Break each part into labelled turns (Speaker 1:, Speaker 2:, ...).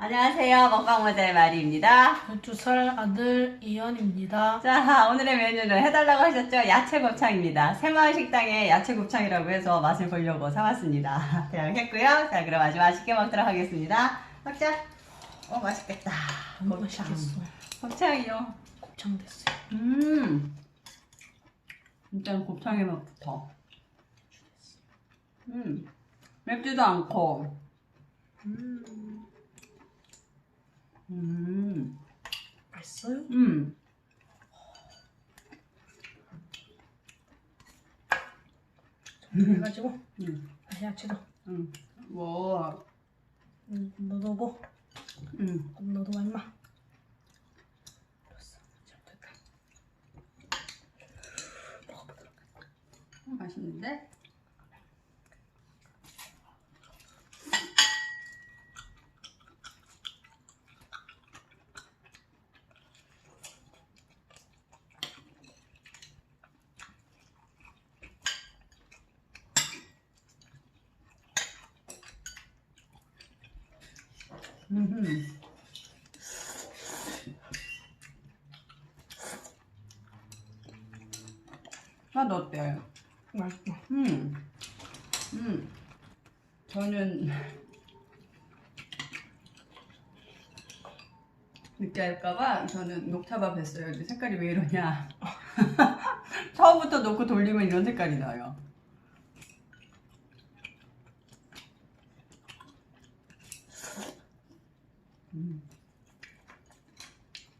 Speaker 1: 안녕하세요. 먹방 모자의 마리입니다.
Speaker 2: 12살 아들 이현입니다.
Speaker 1: 자, 오늘의 메뉴는 해달라고 하셨죠? 야채 곱창입니다. 새마을 식당의 야채 곱창이라고 해서 맛을 보려고 사왔습니다. 대약했고요. 자, 그럼 아주 맛있게 먹도록 하겠습니다. 먹자. 어, 맛있겠다. 곱창.
Speaker 2: 맛있겠어.
Speaker 1: 곱창이요.
Speaker 2: 곱창 됐어요.
Speaker 1: 음. 일단 곱창의 맛부터. 음. 맵지도 않고.
Speaker 2: 음,
Speaker 1: 음.
Speaker 2: 맛있어요?
Speaker 1: 음.
Speaker 2: 그래가지고
Speaker 1: 음.
Speaker 2: 아, 야채도
Speaker 1: 음. 뭐.
Speaker 2: 음, 넣어보고
Speaker 1: 음.
Speaker 2: 넣어도 얼마? 됐다. 먹어보도록.
Speaker 1: 맛있는데? 맛 어때요?
Speaker 2: 맛있어.
Speaker 1: 음, 음, 저는 느끼할까봐 저는 녹차밥 했어요. 근데 색깔이 왜 이러냐? 처음부터 놓고 돌리면 이런 색깔이 나요. 음.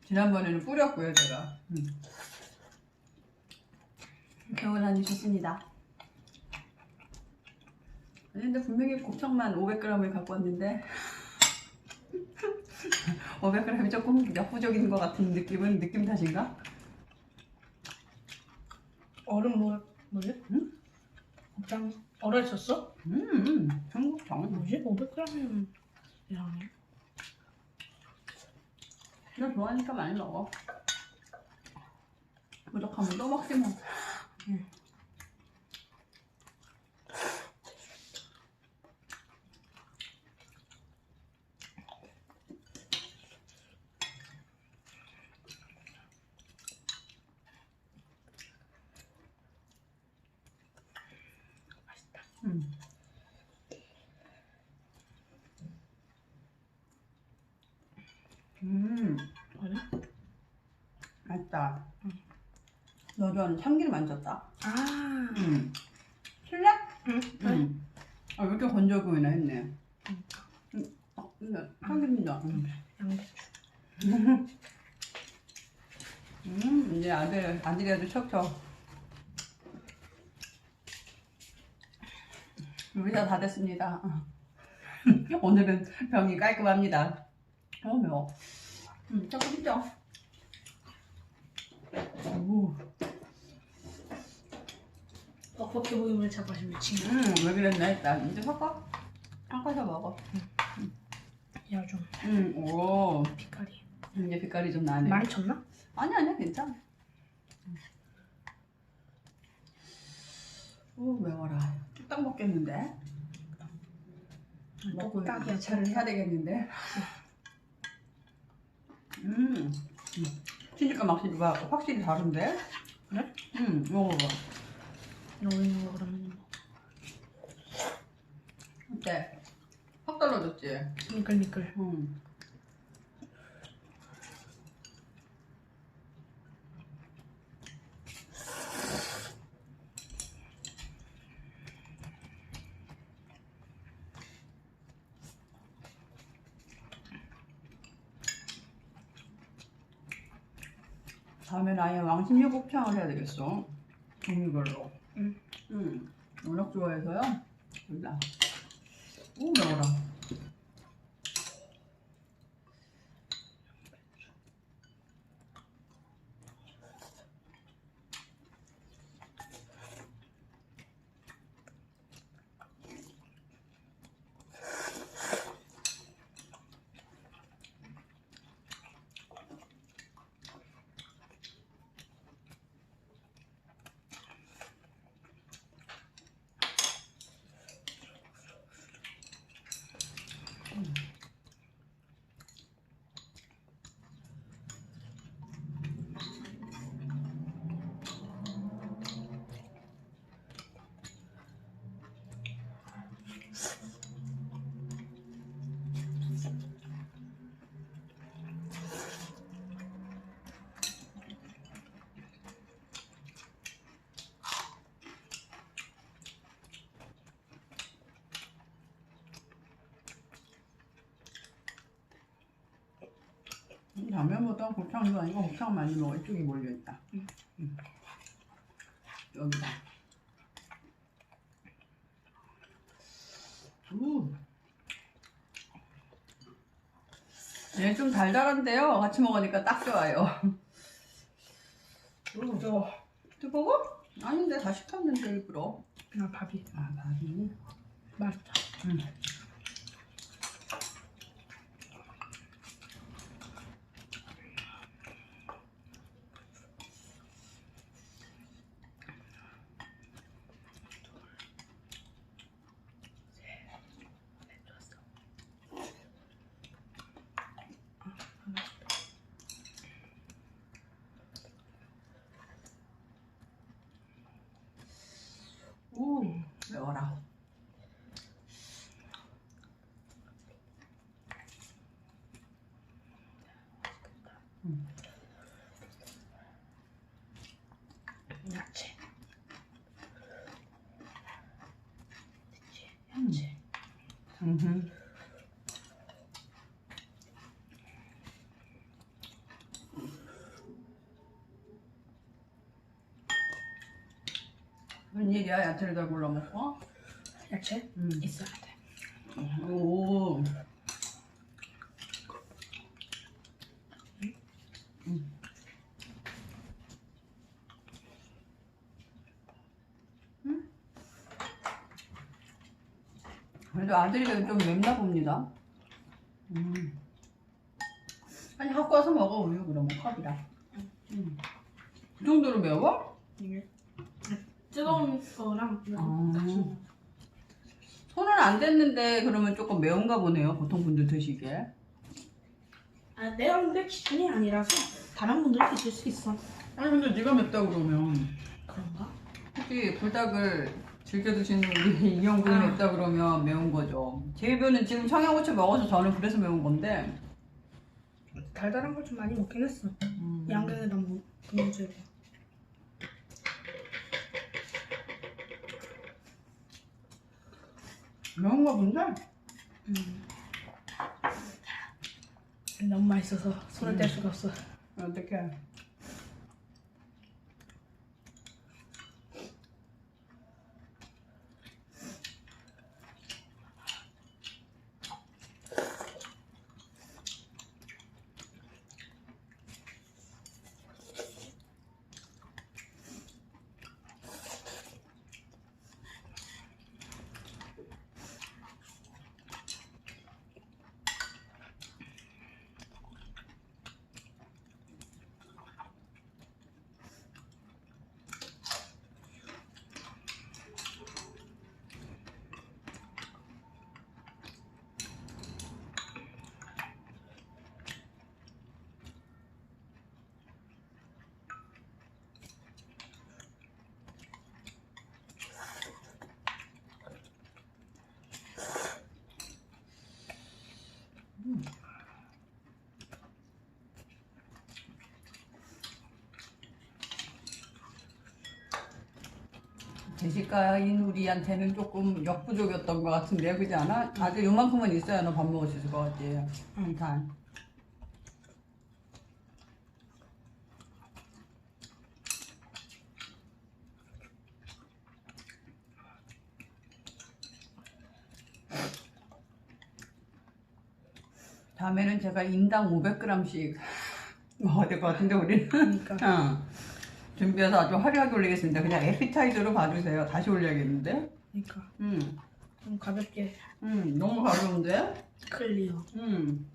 Speaker 1: 지난번에는 뿌렸고요, 제가. 음. 개운하니 좋습니다. 아니, 근데 분명히 곱창만 500g을 갖고 왔는데 500g이 조금 역부족인 것 같은 느낌은 느낌 탓인가?
Speaker 2: 얼음 뭐 뭐지?
Speaker 1: 응?
Speaker 2: 곱창 얼어 있었어?
Speaker 1: 음, 청국장.
Speaker 2: 뭐지? 500g이면 이상해.
Speaker 1: 나 좋아하니까 많이 먹어. 부족하면 또 먹지 뭐.
Speaker 2: 응.
Speaker 1: 음,
Speaker 2: 그래?
Speaker 1: 맛있다. 너전 참기름 안 줬다.
Speaker 2: 아,
Speaker 1: 음. 실례?
Speaker 2: 응. 그래?
Speaker 1: 음. 아, 왜 이렇게 건져 보이나 했네.
Speaker 2: 응.
Speaker 1: 음. 어, 근데 참기름이다. 음.
Speaker 2: 양배추.
Speaker 1: 음, 이제 아들, 아들이라도 척척. 우리 다 다 됐습니다. 오늘은 병이 깔끔합니다. 어, 매워. 음, 조금 있죠? 오,
Speaker 2: 떡볶이 모임을 잡아주면 친구.
Speaker 1: 음, 왜 그랬나 했다. 이제 섞어? 섞어서 먹어.
Speaker 2: 야, 좀
Speaker 1: 음, 오,
Speaker 2: 빛깔이.
Speaker 1: 이제 빛깔이 좀 나네.
Speaker 2: 많이 쳤나?
Speaker 1: 아니, 아니야, 괜찮아. 오, 매워라. 뚝딱 먹겠는데? 먹고
Speaker 2: 뚝딱이야,
Speaker 1: 야채를 해야 되겠는데? 음, 음. 치즈가 확실히, 와- 확실히 다른데?
Speaker 2: 그래?
Speaker 1: 음, 먹어봐.
Speaker 2: 여기 있는 거 그러면 뭐.
Speaker 1: 어때? 확 떨어졌지?
Speaker 2: 미끌미끌.
Speaker 1: 음. 아예 왕십육 곱창을 해야 되겠어. 종류별로.
Speaker 2: 응.
Speaker 1: 응. 워낙 좋아해서요. 몰라. 오, 매워라. 라면보다 곱창도 아니고 곱창 많이 먹어 이쪽이 몰려있다
Speaker 2: 응.
Speaker 1: 응. 여기다 우. 얘 좀 달달한데요 같이 먹으니까 딱 좋아요
Speaker 2: 오, 저,
Speaker 1: 뜨거워? 아닌데 다 식혔는데 일부러
Speaker 2: 나 밥이
Speaker 1: 아 밥이
Speaker 2: 맛있다.
Speaker 1: 응. 오 매워라
Speaker 2: 야채.
Speaker 1: 음.
Speaker 2: 야채.
Speaker 1: 음흠. 웬일이야 야채를 다 골라 먹고?
Speaker 2: 야채
Speaker 1: 음.
Speaker 2: 있어야 돼.
Speaker 1: 오. 그래도 아들이 좀 맵나 봅니다. 음. 아니 갖고 와서 먹어 우유 그러면 컵이랑. 음. 그 정도로 매워?
Speaker 2: 이게 뜨거운 거랑
Speaker 1: 아.
Speaker 2: 같이 먹어.
Speaker 1: 손은 안 댔는데 그러면 조금 매운가 보네요. 보통 분들 드시기에.
Speaker 2: 아, 내가 근데 기준이 아니라서 다른 분들도 드실 수 있어.
Speaker 1: 아니 근데 네가 맵다 그러면
Speaker 2: 그런가?
Speaker 1: 혹시 불닭을 즐겨 드시는 우리 이영분이
Speaker 2: 아.
Speaker 1: 맵다 그러면 매운 거죠. 제 입에는 지금 청양고추 먹어서 저는 그래서 매운 건데.
Speaker 2: 달달한 걸 좀 많이 먹긴 했어.
Speaker 1: 음.
Speaker 2: 양갱에다 뭐 문제고.
Speaker 1: 매운가 본데?
Speaker 2: 음. 너무 맛있어서 손을 뗄 수가 없어.
Speaker 1: 어떡해. 제시카인 우리한테는 조금 역부족이었던 것 같은데 그지 않아? 아직 요만큼은 있어야 너 밥 먹을 수 있을 것 같지? 응, 단. 다음에는 제가 인당 500g씩 먹어야 될 것 같은데 우리는
Speaker 2: 그러니까
Speaker 1: 어. 준비해서 아주 화려하게 올리겠습니다. 그냥 에피타이저로 봐주세요. 다시 올려야겠는데?
Speaker 2: 그러니까
Speaker 1: 음,
Speaker 2: 좀 가볍게
Speaker 1: 음, 너무 가벼운데?
Speaker 2: 클리어.
Speaker 1: 음.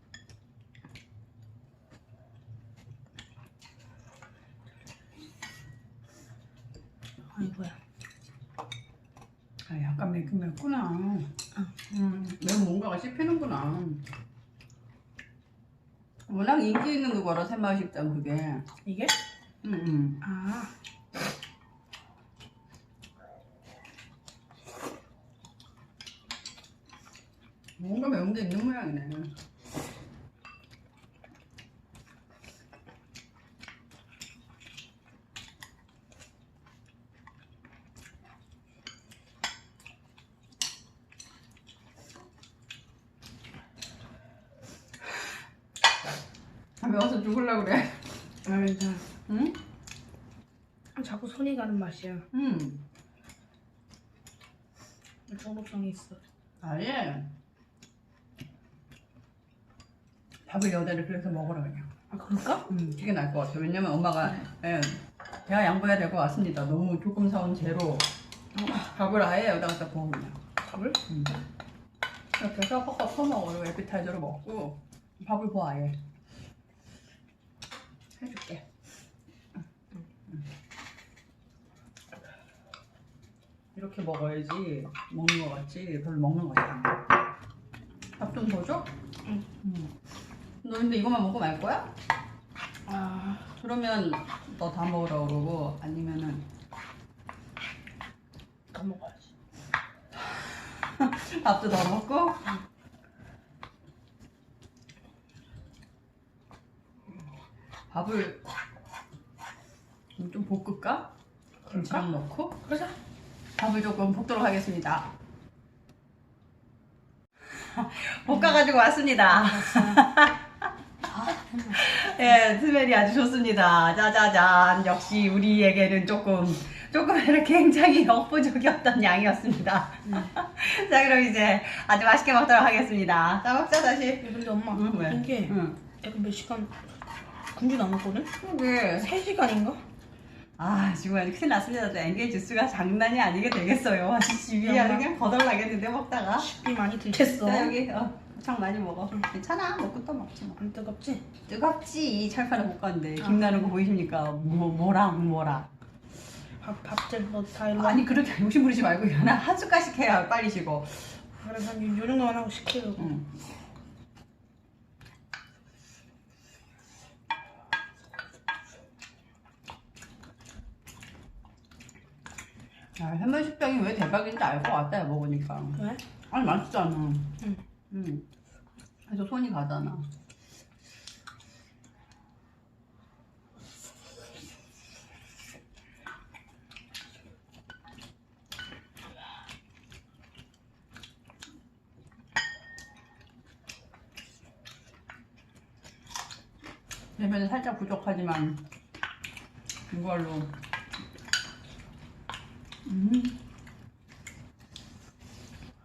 Speaker 2: 아이고야.
Speaker 1: 아, 약간 맵긴 맵구나. 음, 매운 뭔가가 씹히는구나. 워낙 인기 있는 그거라 새마을식당 그게.
Speaker 2: 이게?
Speaker 1: 음, 음.
Speaker 2: 아
Speaker 1: 뭔가 매운 게 있는 모양이네. 매워서 죽을라 그래.
Speaker 2: 아 괜찮아.
Speaker 1: 응?
Speaker 2: 자꾸 손이 가는 맛이야.
Speaker 1: 음.
Speaker 2: 중독성이 있어.
Speaker 1: 아예. 밥을 여대를 그래서 먹으라 그냥.
Speaker 2: 아 그럴까?
Speaker 1: 음, 그게 나을 것 같아요. 왜냐면 엄마가 예, 제가 양보해야 될 것 같습니다. 너무 조금 사온 재로 밥을 아예 여기다 갖다 부어 그냥.
Speaker 2: 밥을?
Speaker 1: 음. 이렇게 해서 퍽퍽 퍼먹어요. 에피타이저로 먹고 밥을 부어 아예. 해줄게. 이렇게 먹어야지 먹는 거 같지 별로 먹는 거 같아. 밥좀 더 줘?
Speaker 2: 응.
Speaker 1: 음. 너 근데 이것만 먹고 말 거야?
Speaker 2: 아
Speaker 1: 그러면 너 다 먹으라 그러고 아니면은
Speaker 2: 다 먹어야지.
Speaker 1: 밥도 더 먹고 밥을 좀 볶을까? 김치랑 넣고
Speaker 2: 그러자.
Speaker 1: 밥을 조금 볶도록 하겠습니다. 볶아가지고 왔습니다. 예, 스멜이 아주 좋습니다. 짜자잔. 역시 우리에게는 조금, 조금 이렇게 굉장히 역부족이었던 양이었습니다. 자, 그럼 이제 아주 맛있게 먹도록 하겠습니다. 자, 먹자, 다시.
Speaker 2: 근데 엄마
Speaker 1: 응, 왜?
Speaker 2: 이게
Speaker 1: 응.
Speaker 2: 약간 몇 시간 군주 남았거든?
Speaker 1: 그게.
Speaker 2: 3시간인가?
Speaker 1: 아, 정말 큰일 났습니다. 또 엔겔 주스가 장난이 아니게 되겠어요. 집이 아주 그냥 거덜나겠는데, 먹다가.
Speaker 2: 식비 많이 들겠어.
Speaker 1: 자, 여기, 어, 참 많이 먹어. 괜찮아. 먹고 또 먹지 뭐.
Speaker 2: 안 뜨겁지?
Speaker 1: 뜨겁지. 철판에 볶았는데.
Speaker 2: 아.
Speaker 1: 김 나는 거 보이십니까? 뭐, 뭐랑 뭐랑.
Speaker 2: 밥, 밥들 너다 일로
Speaker 1: 아니 그렇게 욕심 부리지 말고 하나 한 숟갈씩 해야 빨리 식어.
Speaker 2: 그래서 한요 정도만 하고 시키려고
Speaker 1: 응. 야, 해물 식당이 왜 대박인지 알 것 같다 먹으니까.
Speaker 2: 왜?
Speaker 1: 아니 맛있잖아.
Speaker 2: 응.
Speaker 1: 응. 그래서 손이 가잖아. 대면은 살짝 부족하지만 이걸로 음.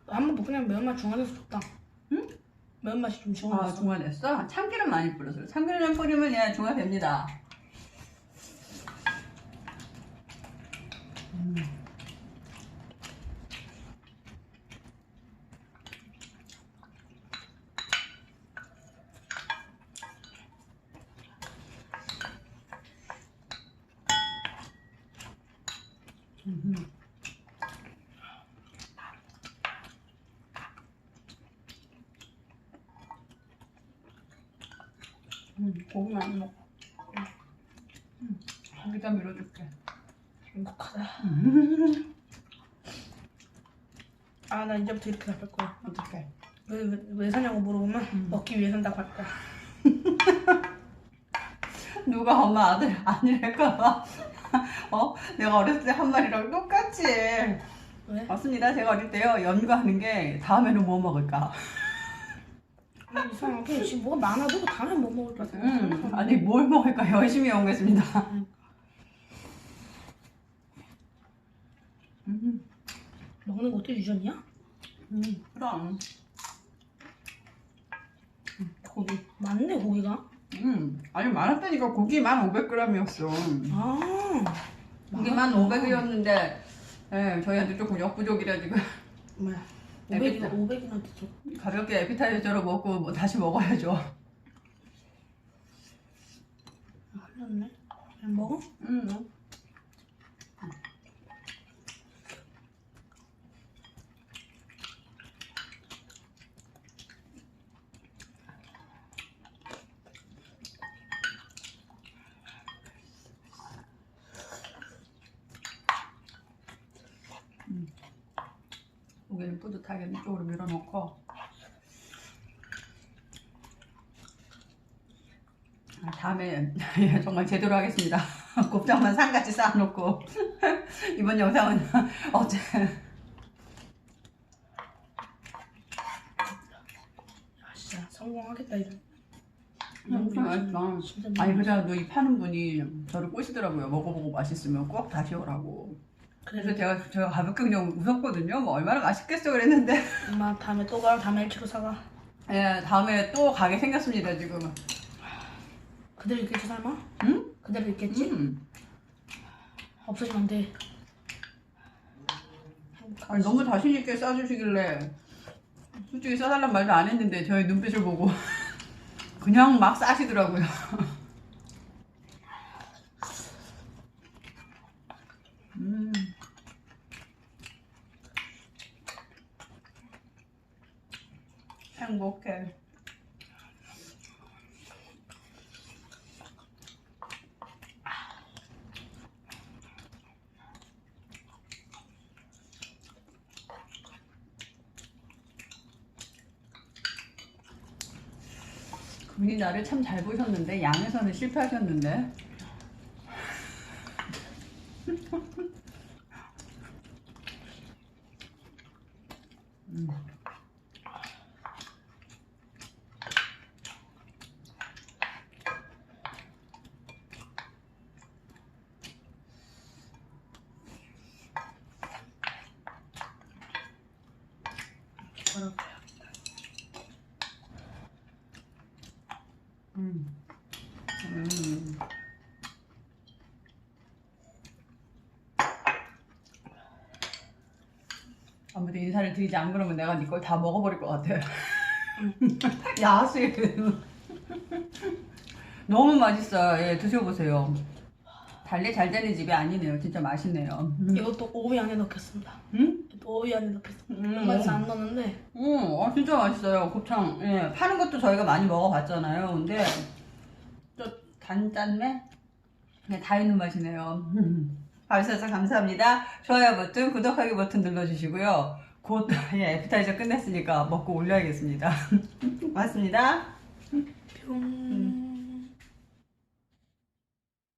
Speaker 2: 한번 뭐 그냥 매운맛 중화돼서 좋다
Speaker 1: 응?
Speaker 2: 매운맛이
Speaker 1: 좀아
Speaker 2: 중화됐어
Speaker 1: 중화됐어? 참기름 많이 뿌렸어요 참기름 뿌리면 얘 중화됩니다 고기 많이 먹어. 음, 고기다 밀어줄게.
Speaker 2: 행복하다 아 나 이제부터 이렇게 나쁠 거야
Speaker 1: 어떡해.
Speaker 2: 왜, 왜, 왜 사냐고 물어보면
Speaker 1: 음.
Speaker 2: 먹기 위해 산다고 할 거야
Speaker 1: 누가 엄마 아들 아니랄까봐. 어? 내가 어렸을 때 한 말이랑 똑같이.
Speaker 2: 왜?
Speaker 1: 맞습니다. 제가 어릴 때요, 연구하는 게 다음에는 뭐 먹을까?
Speaker 2: 아, 이상하게 지금 뭐가 많아도 다음에 뭐 먹을까
Speaker 1: 음,
Speaker 2: 생각해
Speaker 1: 아니, 뭘 먹을까? 열심히 연구했습니다. 음,
Speaker 2: 먹는 것도 유전이야?
Speaker 1: 음, 그럼. 음, 고기.
Speaker 2: 많네 고기가
Speaker 1: 음, 아니, 많았다니까 고기만 500g이었어.
Speaker 2: 아
Speaker 1: 고기만
Speaker 2: 많았구나.
Speaker 1: 500이었는데, 예, 저희한테 조금 역부족이라 지금
Speaker 2: 뭐야. 500이나 500이나 드죠
Speaker 1: 가볍게 에피타이저로 먹고 뭐 다시 먹어야죠.
Speaker 2: 아, 흘렸네 그냥 먹어?
Speaker 1: 음. 고기는 뿌듯하게 이쪽으로 밀어넣고 아, 다음에 정말 제대로 하겠습니다. 곱창만 산같이 쌓아놓고 이번 영상은 어제
Speaker 2: 아 진짜 성공하겠다 이런
Speaker 1: 진짜 맛있다.
Speaker 2: 진짜
Speaker 1: 아니
Speaker 2: 너무
Speaker 1: 그래도 이 파는 분이 저를 꼬시더라고요. 먹어보고 맛있으면 꼭 다시 오라고.
Speaker 2: 그래서
Speaker 1: 제가 제가 가볍게 그냥 웃었거든요. 뭐 얼마나 맛있겠어 그랬는데.
Speaker 2: 엄마 다음에 또 가. 다음에 1kg 사가.
Speaker 1: 예, 다음에 또 가게 생겼습니다 지금.
Speaker 2: 그대로 있겠지 설마?
Speaker 1: 응?
Speaker 2: 그대로 있겠지?
Speaker 1: 음.
Speaker 2: 없어지면 안 돼.
Speaker 1: 아니 너무 자신 있게 싸주시길래 솔직히 싸달란 말도 안 했는데 저의 눈빛을 보고 그냥 막 싸시더라고요. 음. 행복해. 그분이 나를 참 잘 보셨는데 양에서는 실패하셨는데 음.
Speaker 2: 어렵다.
Speaker 1: 음. 음. 아무튼 인사를 드리지 안 그러면 내가 네 걸 다 먹어버릴 것 같아. 야수. 너무 맛있어요. 예, 드셔보세요. 달래 잘 되는 집이 아니네요. 진짜 맛있네요. 음.
Speaker 2: 이것도 오이 안에 넣겠습니다.
Speaker 1: 응?
Speaker 2: 또 오이 안에 넣겠습니다.
Speaker 1: 음.
Speaker 2: 엄마에서 안 넣었는데
Speaker 1: 음, 아, 진짜 맛있어요. 곱창. 예, 파는 것도 저희가 많이 먹어봤잖아요. 근데 또 단짠매? 네, 다 있는 맛이네요. 봐주셔서 감사합니다. 좋아요 버튼, 구독하기 버튼 눌러주시고요. 곧 예, 애프타이저 끝냈으니까 먹고 올려야겠습니다. 고맙습니다.
Speaker 2: 뿅.